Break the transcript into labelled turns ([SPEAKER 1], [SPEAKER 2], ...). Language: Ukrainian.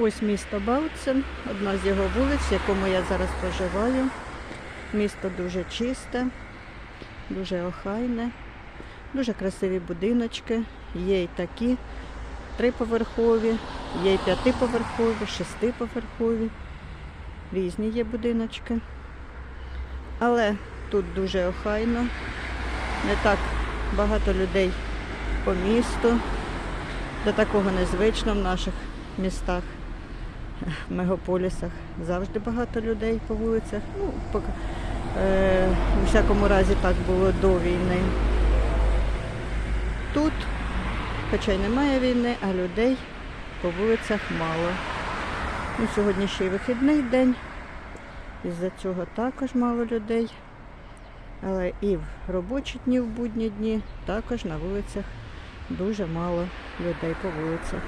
[SPEAKER 1] Ось місто Бауцен, одна з його вулиць, в якому я зараз проживаю. Місто дуже чисте, дуже охайне, дуже красиві будиночки. Є і такі триповерхові, є і п'ятиповерхові, шестиповерхові. Різні є будиночки. Але тут дуже охайно, не так багато людей по місту. До такого незвично в наших містах, мегаполісах. Завжди багато людей по вулицях. Ну, поки, е, у всякому разі так було до війни. Тут, хоча й немає війни, а людей по вулицях мало. Ну, сьогодні ще й вихідний день. Із-за цього також мало людей. Але і в робочі дні, в будні дні також на вулицях дуже мало людей по вулицях.